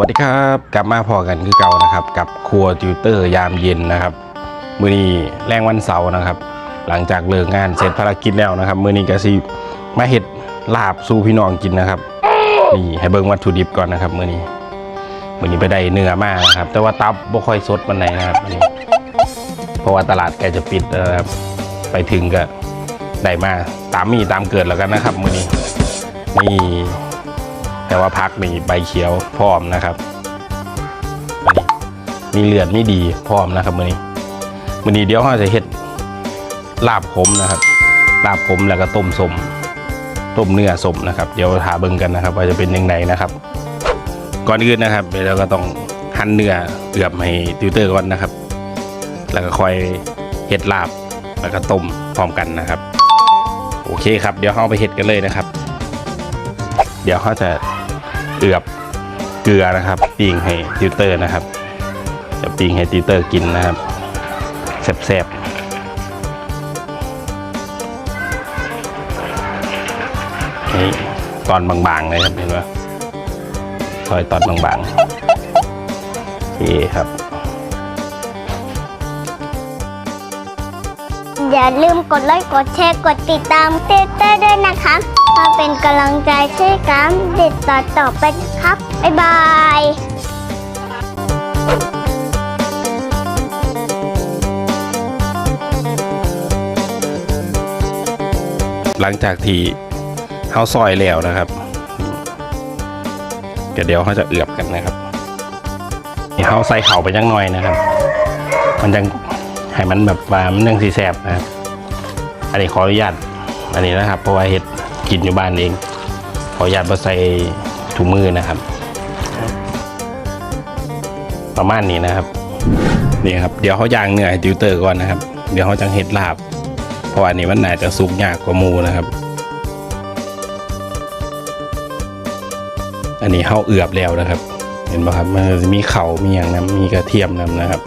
วัสดีครับ กลับมาพอกันคือเก่านะครับ กับครัวติวเตอร์ยามเย็นนะครับ มื้อนี้แรงวันเสาร์นะครับ หลังจากเลิกงานเสร็จภารกิจแล้วนะครับ มื้อนี้ก็สิมาเฮ็ดลาบสู่พี่น้องกินนะครับนี่ให้เบิ่งวัตถุดิบก่อนนะครับ มื้อนี้มื้อนี้ไปได้เนื้อมากนะครับ แต่ว่าตับบ่ค่อยสดปานใดนนะครับนี้เพราะว่าตลาดใกจะปิดนะครับไปถึงก็ได้มาตามมีตามเกิดแล้วกันนะครับ มื้อนี้นี่ แต่ว่าพักมีใบเขียวพร้อมนะครับ มีเลือดไม่ดีพร้อมนะครับมือนี้มือนี้เดี๋ยวเราจะเฮ็ดลาบขมนะครับ ลาบขมแล้วก็ต้มสมต้มเนื้อสมนะครับ เดี๋ยวหาเบิ่งกันนะครับ ว่าจะเป็นยังไงนะครับ ก่อนอื่นนะครับเราก็ต้องหั่นเนื้อเอือบให้ติวเตอร์ก่อนนะครับ แล้วก็ค่อยเฮ็ดลาบแล้วก็ต้มพร้อมกันนะครับ โอเคครับ เดี๋ยวเราไปเฮ็ดกันเลยนะครับ เดี๋ยวเขาจะ เอือบเกลือนะครับปิ้งให้ติวเตอร์นะครับจะปิ้งให้ติวเตอร์กินนะครับแซ่บๆนี่ตอนบางๆเลยครับเห็นไหมซอยตอนบางๆโอเคครับ อย่าลืมกดไลค์กดแชร์กดติดตามเต้เต้ด้วยนะคะ เพื่อเป็นกำลังใจช่วยกันเด็ดต่อต่อไปครับ บ๊ายบายหลังจากที่เฮาซอยแล้วนะครับเดี๋ยวเดี๋ยวเขาจะเอือบกันนะครับเฮาใส่เข่าไปจังหน่อยนะครับ มันยังให้มันแบบว่ามันยังสีแสบนะครับ อันนี้ขออนุญาตอันนี้นะครับเพราะว่าเห็ด กินอยู่บ้านเอง ขออนุญาตมาใส่ถุงมือนะครับ ประมาณนี้นะครับนี่ครับเดี๋ยวเขาย่างเนื้อให้ติวเตอร์ก่อนนะครับ เดี๋ยวเขาจังเห็ดลาบ เพราะอันนี้มันน่าจะสุกยากกว่ามูนะครับ อันนี้เข้าเอือบแล้วนะครับ เห็นป่ะครับมันจะมีเข่ามีอย่างนะมีกระเทียมนำนะครับ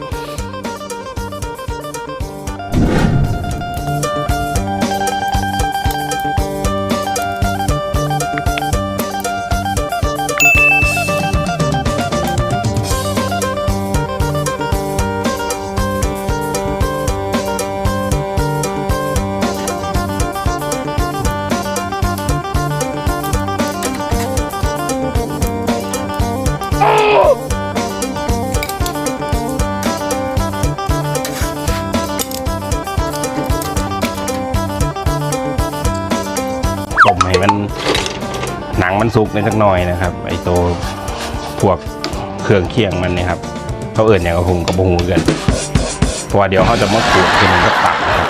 มให้มันหนังมันสุกในสักหน่อยนะครับ ไอตัวพวกเครื่องเคียงมันนี่ยครับเขาเอื่นอย่างกระหุงกระหูกันเพราะว่าเดี๋ยวเขาจะมาขูดทีนึงก็ตักนะครับ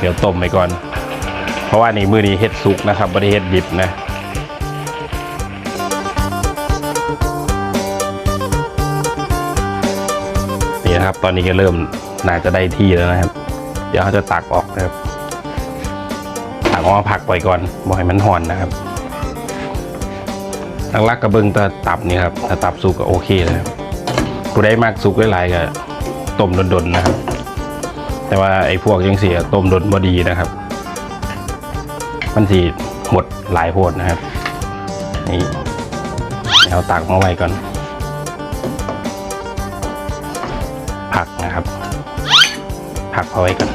เดี๋ยวต้มไปก่อน เพราะว่านี่มือนี้เฮ็ดสุกนะครับไม่ได้เฮ็ดดิบนะนี่นะครับตอนนี้ก็เริ่มน่าจะได้ที่แล้วนะครับ เดี๋ยวเขาจะตักออกนะครับ ตักออกมาผักไว้ก่อนบ่ให้มันห่อนนะครับหลักๆกกระเบิงตะตับนี่ครับถ้าตับสุกก็โอเคนะครับผู้ใดมากสุกหลายๆก็ต้มดนๆนะครับ แต่ว่าไอ้พวกยังเสียต้มดนบ่ดีนะครับ มันสีหมดหลายโพดนะครับ นี่เอาตักมาไว้ก่อน ผักนะครับ ผักเอาไว้ก่อน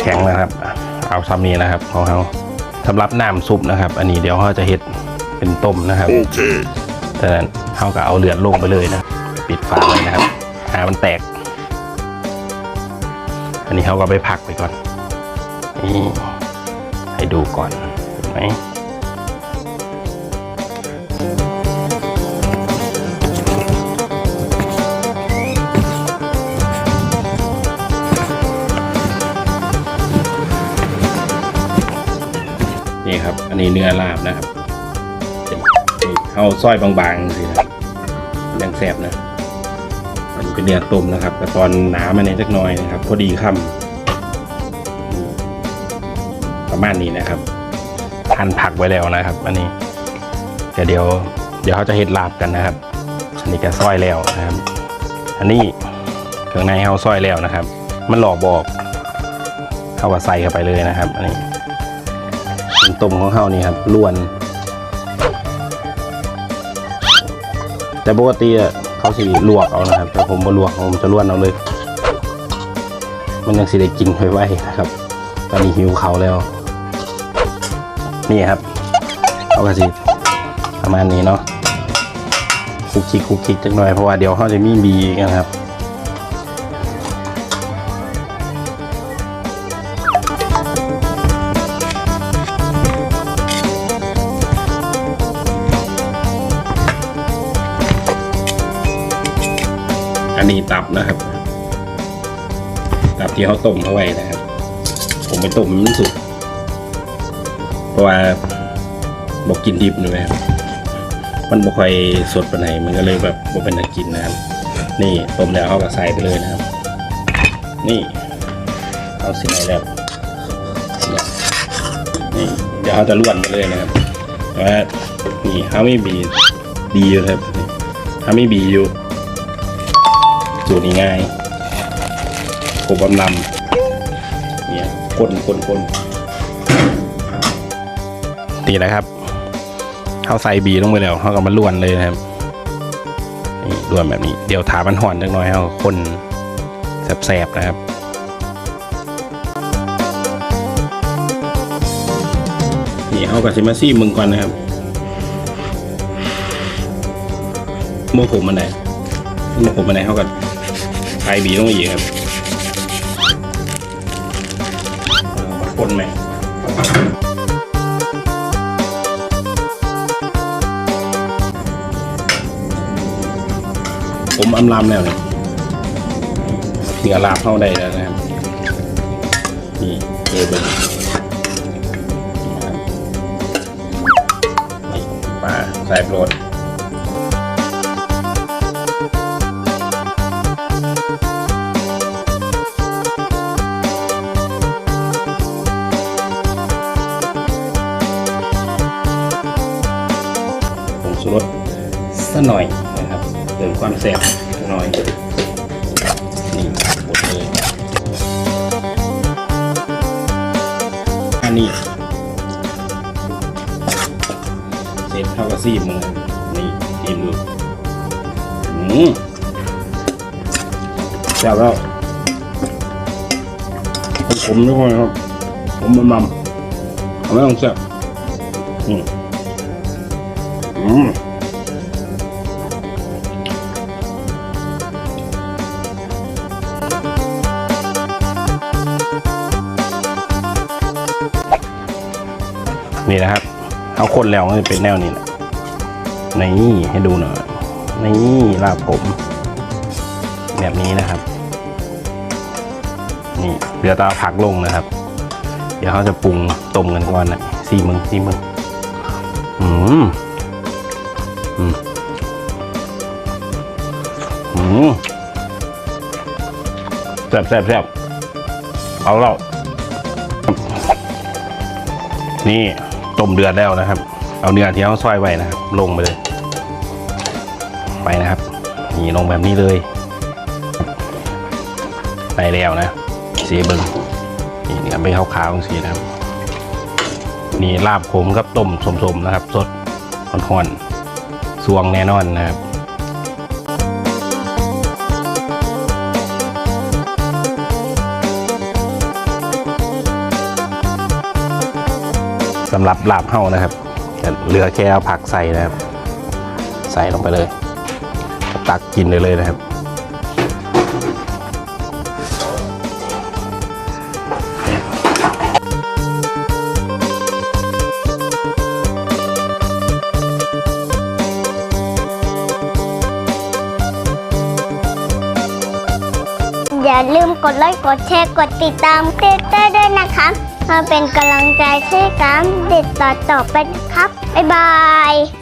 แข็งนะครับอะเอาซ้ำนี้นะครับของเขาสำหรับน้ำซุปนะครับ อันนี้เดี๋ยวเขาจะเฮ็ดเป็นต้มนะครับ Okay. แต่นั้นเขาก็เอาเลือดลงไปเลยนะ ปิดฝาไว้นะครับหามันแตก อันนี้เขาก็ไปพักไปก่อนนี่ให้ดูก่อนเห็นไหม ครับ อันนี้เนื้อลาบนะครับนี่เอาซอยบางๆสินะยังแสบนะอันนี้เป็นเนื้อต้มนะครับแต่ตอนหนามันในสักน่อยนะครับ พอดีคำประมาณนี้นะครับหั่นผักไว้แล้วนะครับ อันนี้ก็เดี๋ยว เดี๋ยวเขาจะเฮ็ดลาบกันนะครับอันนี้ก็ซอยแล้วนะครับ อันนี้เครื่องในเขาซอยแล้วนะครับ มันหลอกบอกเข้าว่าใส่เข้าไปเลยนะครับ อันนี้ ต้มของเฮานี่ครับล้วน แต่ปกติอะเขาสิลวกเอานะครับ แต่ผมบ่ลวกผมจะล้วนเอาเลย มันยังสิได้กินไว้ๆนะครับ ตอนนี้หิวเขาแล้ว นี่ครับเอากระสิประมาณนี้เนาะคุกคิกคุกคิกจังหน่อยเพราะว่าเดี๋ยวเขาจะมีบีนะครับ อันนี้ตับนะครับ ตับที่เขาต้มเขาไว้นะครับ ผมไปต้มมันสุกเพราะว่าบอกกินดิบน่อยครับมันบ่ค่อยสดไปไหนมันก็เลยแบบบ่เป็นตากินนะครับ นี่ต้มแล้วเขาก็ใส่ไปเลยนะครับ นี่เอาสิไหนแล้วนี่เดี๋ยวเขาจะล้วนไปเลยนะครับแต่ว่านี่เขาไม่บีดีอยู่ครับนี่เขาไม่บีอยู่ สูตรนี้ง่ายกบลำลำเนี่ยคนคนคนนี่แหละครับเขาใส่บีลงไปแล้วเขาก็มาล้วนเลยนะครับนี่ล้วนแบบนี้ เดี๋ยวถามันห่อนจังน้อยเขาคนแสบๆนะครับนี่เอากับซิมาซี่มึงก่อนนะครับโมผมมันไหนโมผมมันไหนเขากับ ไทยบีลงไปอีกครับคนไหมผมอำลำแล้วเนี่ยเหนือลาบเข้าได้แล้วนะครับ นี่เออเบิ้งนี่ปลาใส่โปรด สักหน่อยนะครับเติมความแซ่บหน่อยนี่หมดเลยอันนี้เสร็จเท่ากับซีมเลยนี่ซีมดูอืมแซ่บแล้วผมทุกคนครับผมมันมันเอาไม่ต้องแซ่บอืมอืม นี่นะครับเอาคนแล้วมันจะเป็นแนวนี้นะนี่ให้ดูหน่อยนี่ลาบผม แบบนี้นะครับ นี่เดี๋ยวตาผักลงนะครับ เดี๋ยวเขาจะปรุงต้มกันก่อนนะสี่มึงสี่มึงอืมอืมอืมแซ่บแซ่บแซ่บเอาแล้วนี่ ต้มเดือดแล้วนะครับ เอาเนื้อที่เราซอยไว้นะครับ ลงไปเลย ไปนะครับ นี่ลงแบบนี้เลยไปแล้วนะเสีเบิงนี่เนื้อไม่ขาวๆสีนะครับ นี่ลาบขมกับต้มสมๆนะครับ สดห่อนๆสวงแน่นอนนะครับ สำหรับลาบเห่านะครับเหลือแค่เอาผักใส่นะครับ ใส่ลงไปเลย ตักกินเลยเลยนะครับอย่าลืมกดไลค์ กดแชร์ กดติดตามเต้เต้ด้วยนะคะ มาเป็นกำลังใจให้กันเด็ดต่อต่อไปนครับ บ๊ายบาย